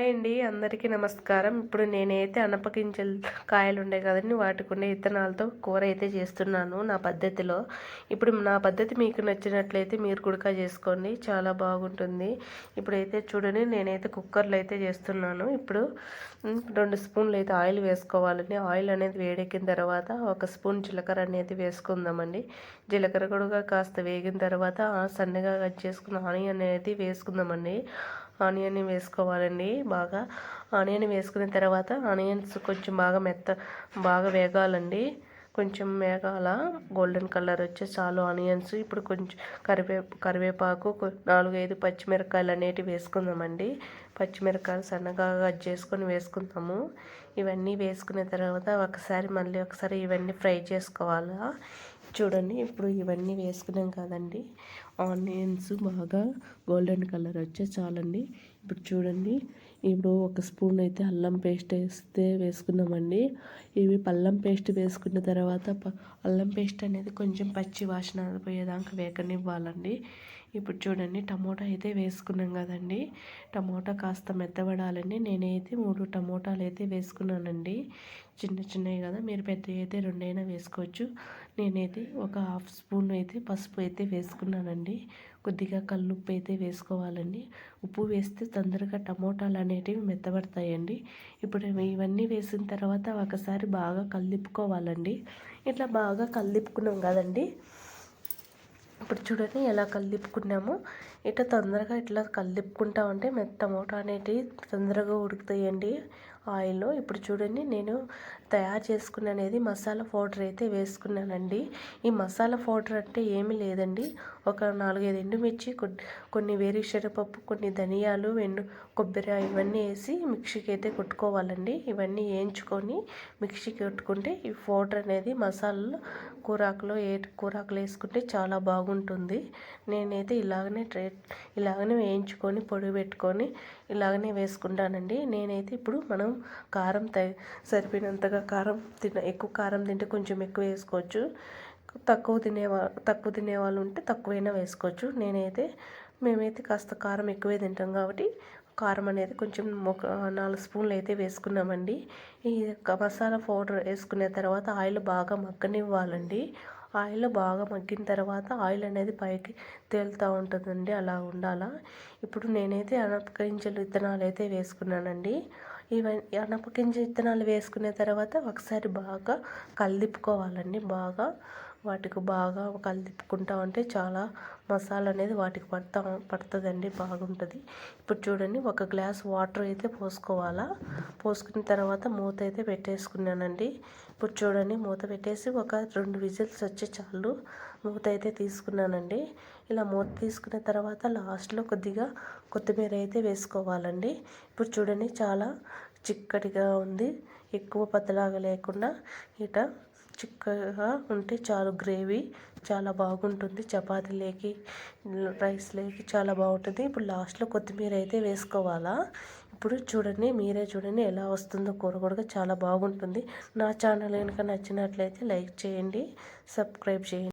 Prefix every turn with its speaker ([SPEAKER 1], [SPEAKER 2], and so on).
[SPEAKER 1] Hi అండి అందరికీ నమస్కారం. ఇప్పుడు నేనైతే అనపగింజలు కాయలు ఉండే కదండి వాటికి ఉండే విత్తనాలతో కూర అయితే చేస్తున్నాను నా పద్ధతిలో. ఇప్పుడు నా పద్ధతి మీకు నచ్చినట్లయితే మీరు కుడక చేసుకోండి చాలా బాగుంటుంది. ఇప్పుడైతే చూడండి నేనైతే కుక్కర్లో అయితే చేస్తున్నాను. ఇప్పుడు రెండు స్పూన్లు అయితే ఆయిల్ వేసుకోవాలండి. ఆయిల్ అనేది వేడెక్కిన తర్వాత ఒక స్పూన్ జీలకర్ర అనేది వేసుకుందామండి. జీలకర్ర కూడా కాస్త వేగిన తర్వాత సన్నగా కట్ చేసుకున్న ఆనియన్ అనేది వేసుకుందామండి. ఆనియన్ వేసుకోవాలండి. బాగా ఆనియన్ వేసుకున్న తర్వాత ఆనియన్స్ కొంచెం బాగా మెత్త బాగా వేగాలండి. కొంచెం వేగాల. గోల్డెన్ కలర్ వచ్చే చాలు ఆనియన్స్. ఇప్పుడు కొంచెం కరివే కరివేపాకు నాలుగు ఐదు పచ్చిమిరకాయలు అనేటివి వేసుకుందామండి. పచ్చిమిరకాయలు సన్నగా కట్ చేసుకొని వేసుకుందాము. ఇవన్నీ వేసుకున్న తర్వాత ఒకసారి మళ్ళీ ఒకసారి ఇవన్నీ ఫ్రై చేసుకోవాలా. చూడండి ఇప్పుడు ఇవన్నీ వేసుకున్నాం కదండి. ఆనియన్స్ బాగా గోల్డెన్ కలర్ వచ్చే చాలండి. ఇప్పుడు చూడండి ఇప్పుడు ఒక స్పూన్ అయితే అల్లం పేస్ట్ వేస్తే వేసుకున్నామండి. ఇవి పల్లం పేస్ట్ వేసుకున్న తర్వాత అల్లం పేస్ట్ అనేది కొంచెం పచ్చి వాసన పోయేదాకా వేకనివ్వాలండి ఇప్పుడు చూడండి టమోటా అయితే వేసుకున్నాం కదండి. టమోటా కాస్త మెత్తబడాలండి. నేనైతే మూడు టమోటాలు అయితే వేసుకున్నానండి. చిన్న చిన్నవి కదా మీరు పెద్దవి అయితే రెండైనా వేసుకోవచ్చు. నేనైతే ఒక హాఫ్ స్పూన్ అయితే పసుపు అయితే వేసుకున్నానండి. కొద్దిగా కల్లుప్పు అయితే వేసుకోవాలండి. ఉప్పు వేస్తే తొందరగా టమోటాలు అనేటివి మెత్తబడతాయండి. ఇప్పుడు ఇవన్నీ వేసిన తర్వాత ఒకసారి బాగా కలిపుకోవాలండి ఇట్లా బాగా కలిపుకున్నాం కదండి. ఇప్పుడు చూడండి ఎలా కలిపుకున్నాము ఇట్లా తొందరగా ఇట్లా కలిపుకుంటా ఉంటే మెత్త టమోటా అనేటివి తొందరగా ఉడుకుతాయండి. ఆయిల్లో. ఇప్పుడు చూడండి నేను తయారు చేసుకున్న అనేది మసాలా పౌడర్ అయితే వేసుకున్నానండి. ఈ మసాలా పౌడర్ అంటే ఏమీ లేదండి. ఒక నాలుగైదు ఎండుమిర్చి కొన్ని వేరుశనగపప్పు కొన్ని ధనియాలు ఎండు కొబ్బరి ఇవన్నీ వేసి మిక్సీకి అయితే కొట్టుకోవాలండి. ఇవన్నీ వేయించుకొని మిక్సీకి కొట్టుకుంటే ఈ పౌడర్ అనేది మసాలాలో కూరాకులో ఏ కూరాకులు వేసుకుంటే చాలా బాగుంటుంది. నేనైతే ఇలాగనే ట్రే ఇలాగనే వేయించుకొని పొడి పెట్టుకొని ఇలాగనే వేసుకుంటానండి. నేనైతే ఇప్పుడు మనం కారం సరిపోయినంతగా కారం తిన ఎక్కువ కారం తింటే కొంచెం ఎక్కువ వేసుకోవచ్చు. తక్కువ తినేవా తక్కువ తినేవాళ్ళు ఉంటే తక్కువైనా వేసుకోవచ్చు. నేనైతే మేమైతే కాస్త కారం ఎక్కువే తింటాం కాబట్టి కారం అనేది కొంచెం ఒక నాలుగు స్పూన్లు అయితే వేసుకున్నామండి. ఈ మసాలా పౌడర్ వేసుకున్న తర్వాత ఆయిల్ బాగా మగ్గనివ్వాలండి. ఆయిల్ బాగా మగ్గిన తర్వాత ఆయిల్ అనేది పైకి తేలుతూ ఉంటుందండి అలా ఉండాలా. ఇప్పుడు నేనైతే అనపగింజలు విత్తనాలు అయితే వేసుకున్నానండి. ఇవన్నీ అనపగింజ విత్తనాలు వేసుకున్న తర్వాత ఒకసారి బాగా కలిపుకోవాలండి బాగా. వాటికి బాగా కలిపుకుంటా ఉంటే చాలా మసాలా అనేది వాటికి పడతా పడుతుందండి బాగుంటుంది. ఇప్పుడు చూడండి ఒక గ్లాస్ వాటర్ అయితే పోసుకోవాలా? పోసుకున్న తర్వాత మూత అయితే పెట్టేసుకున్నానండి. ఇప్పుడు చూడండి మూత పెట్టేసి ఒక రెండు విజిల్స్ వచ్చే చాలు. మూత అయితే తీసుకున్నానండి. ఇలా మూత తీసుకున్న తర్వాత లాస్ట్లో కొద్దిగా కొత్తిమీర అయితే వేసుకోవాలండి. ఇప్పుడు చూడండి చాలా చిక్కటిగా ఉంది. ఎక్కువ పతలాగా లేకుండా ఇట చిక్కగా ఉంటే చాలు గ్రేవీ చాలా బాగుంటుంది. చపాతీలేకి రైస్లేకి చాలా బాగుంటుంది. ఇప్పుడు లాస్ట్లో కొత్తిమీర అయితే వేసుకోవాలా? ఇప్పుడు చూడండి మీరే చూడండి ఎలా వస్తుందో. కూర కూడా చాలా బాగుంటుంది. నా ఛానల్ కనుక నచ్చినట్లయితే లైక్ చేయండి సబ్స్క్రైబ్ చేయండి.